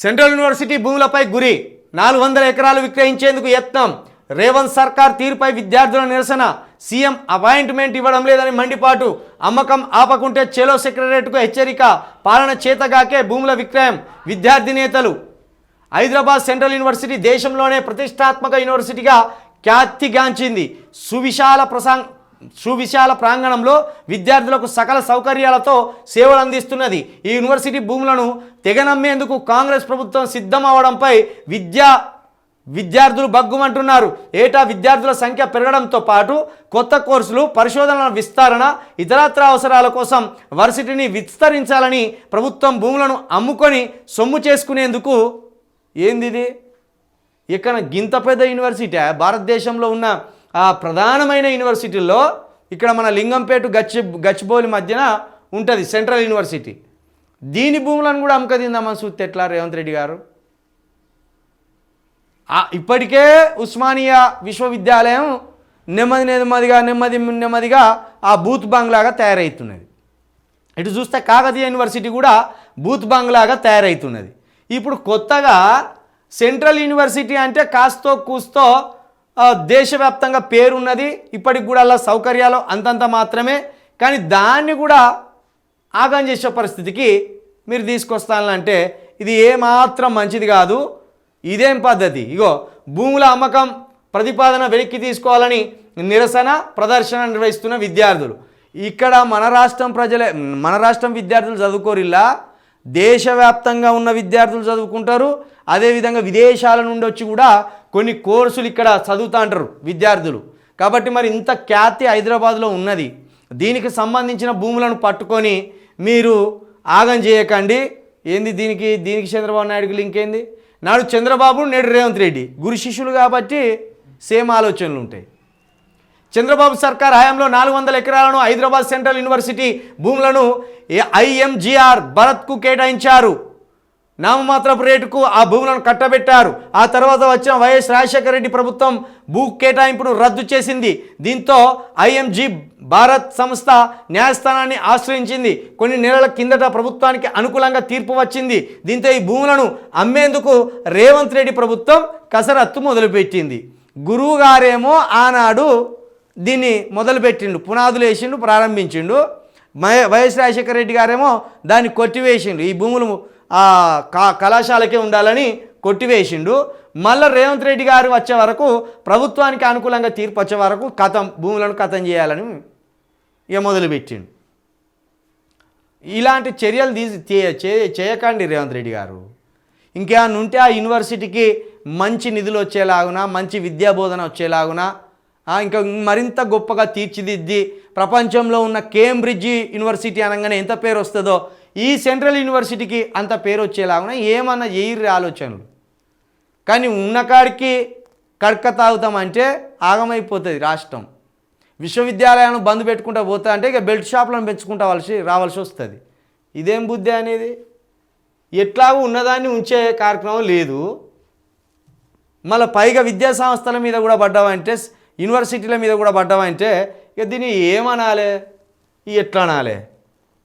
Central university భూములపై గురి. నాలుగు వందల ఎకరాలు విక్రయించేందుకు యత్నం. రేవంత్ సర్కార్ తీరుపై విద్యార్థుల నిరసన. సీఎం అపాయింట్మెంట్ ఇవ్వడం లేదని మండిపాటు. అమ్మకం ఆపకుంటే చెలో సెక్రటరేట్కు హెచ్చరిక. పాలన చేతగాకే భూముల విక్రయం. విద్యార్థి నేతలు. హైదరాబాద్ సెంట్రల్ యూనివర్సిటీ దేశంలోనే ప్రతిష్టాత్మక యూనివర్సిటీగా ఖ్యాతిగాంచింది సువిశాల ప్రసాంగ్ సువిశాల ప్రాంగణంలో విద్యార్థులకు సకల సౌకర్యాలతో సేవలు అందిస్తున్నది. ఈ యూనివర్సిటీ భూములను తెగనమ్మేందుకు కాంగ్రెస్ ప్రభుత్వం సిద్ధం అవడంపై విద్యా విద్యార్థులు బగ్గుమంటున్నారు ఏటా విద్యార్థుల సంఖ్య పెరగడంతో పాటు కొత్త కోర్సులు పరిశోధనల విస్తరణ ఇతరత్ర అవసరాల కోసం వర్సిటీని విస్తరించాలని ప్రభుత్వం భూములను అమ్ముకొని సొమ్ము చేసుకునేందుకు ఏందిది? ఇక్కడ గింత పెద్ద యూనివర్సిటీ భారతదేశంలో ఉన్న ఆ ప్రధానమైన యూనివర్సిటీల్లో ఇక్కడ మన లింగంపేట గచ్చి గచ్చిబౌలి మధ్యన ఉంటుంది సెంట్రల్ యూనివర్సిటీ. దీని భూములను కూడా అమ్మకదిందామని చూస్తే ఎట్లా రేవంత్ రెడ్డి గారు? ఇప్పటికే ఉస్మానియా విశ్వవిద్యాలయం నెమ్మది నెమ్మదిగా నెమ్మది నెమ్మదిగా ఆ బూత్ బంగ్లాగా తయారవుతున్నది ఇటు చూస్తే కాకతీయ యూనివర్సిటీ కూడా బూత్ బంగ్లాగా తయారవుతున్నది ఇప్పుడు కొత్తగా సెంట్రల్ యూనివర్సిటీ అంటే కాస్తో కూస్తో దేశవ్యాప్తంగా పేరున్నది ఇప్పటికి కూడా అలా సౌకర్యాలు అంతంత మాత్రమే. కానీ దాన్ని కూడా ఆగం చేసే పరిస్థితికి మీరు తీసుకొస్తానంటే ఇది ఏమాత్రం మంచిది కాదు. ఇదేం పద్ధతి? ఇగో భూముల అమ్మకం ప్రతిపాదన వెనక్కి తీసుకోవాలని నిరసన ప్రదర్శన నిర్వహిస్తున్న విద్యార్థులు. ఇక్కడ మన రాష్ట్రం ప్రజలే మన రాష్ట్రం విద్యార్థులు చదువుకోరిల్లా? దేశవ్యాప్తంగా ఉన్న విద్యార్థులు చదువుకుంటారు. అదేవిధంగా విదేశాల నుండి వచ్చి కూడా కొన్ని కోర్సులు ఇక్కడ చదువుతా అంటారు విద్యార్థులు. కాబట్టి మరి ఇంత ఖ్యాతి హైదరాబాద్లో ఉన్నది. దీనికి సంబంధించిన భూములను పట్టుకొని మీరు ఆగం చేయకండి. ఏంది దీనికి దీనికి చంద్రబాబు నాయుడుకి లింక్ ఏంది? నాడు చంద్రబాబు నేడు రేవంత్ రెడ్డి. గురు శిష్యులు కాబట్టి సేమ్ ఆలోచనలు ఉంటాయి. చంద్రబాబు సర్కార్ హయాంలో నాలుగు వందల ఎకరాలను హైదరాబాద్ సెంట్రల్ యూనివర్సిటీ భూములను ఐఎంజిఆర్ భరత్కు కేటాయించారు. నామమాత్రపు రేటుకు ఆ భూములను కట్టబెట్టారు. ఆ తర్వాత వచ్చిన వైఎస్ రాజశేఖర రెడ్డి ప్రభుత్వం భూ కేటాయింపును రద్దు చేసింది. దీంతో ఐఎంజీ భారత్ సంస్థ న్యాయస్థానాన్ని ఆశ్రయించింది. కొన్ని నెలల కిందట ప్రభుత్వానికి అనుకూలంగా తీర్పు వచ్చింది. దీంతో ఈ భూములను అమ్మేందుకు రేవంత్ రెడ్డి ప్రభుత్వం కసరత్తు మొదలుపెట్టింది. గురువు గారేమో ఆనాడు దీన్ని మొదలుపెట్టిండు పునాదులు వేసిండు ప్రారంభించిండు. వైఎస్ రాజశేఖర రెడ్డి గారేమో దాన్ని కొట్టివేసిండు. ఈ భూములు కా- కళాశాలకే ఉండాలని కొట్టివేసిండు. మళ్ళీ రేవంత్ రెడ్డి గారు వచ్చే వరకు ప్రభుత్వానికి అనుకూలంగా తీర్పు వచ్చే వరకు కథం భూములను కథం చేయాలని ఇక మొదలుపెట్టిండు. ఇలాంటి చర్యలు తీసి చేయకండి రేవంత్ రెడ్డి గారు. ఇంకేమన్నా ఉంటే ఆ యూనివర్సిటీకి మంచి నిధులు వచ్చేలాగున మంచి విద్యాబోధన వచ్చేలాగున ఇంకా మరింత గొప్పగా తీర్చిదిద్ది ప్రపంచంలో ఉన్న కేంబ్రిడ్జి యూనివర్సిటీ అనగానే ఎంత పేరు వస్తుందో ఈ సెంట్రల్ యూనివర్సిటీకి అంత పేరు వచ్చేలాగా ఏమన్నా చేయరు ఆలోచనలు. కానీ ఉన్నకాడికి కడక తాగుతామంటే ఆగమైపోతుంది రాష్ట్రం. విశ్వవిద్యాలయాలను బంద్ పెట్టుకుంటా పోతా అంటే ఇక బెల్ట్ షాప్లను పెంచుకుంటా వలసి రావాల్సి వస్తుంది. ఇదేం బుద్ధి అనేది? ఎట్లాగూ ఉన్నదాన్ని ఉంచే కార్యక్రమం లేదు. మళ్ళీ పైగా విద్యా సంస్థల మీద కూడా పడ్డావంటే యూనివర్సిటీల మీద కూడా పడ్డావంటే ఇక దీన్ని ఏమనాలి? ఎట్లా అనాలి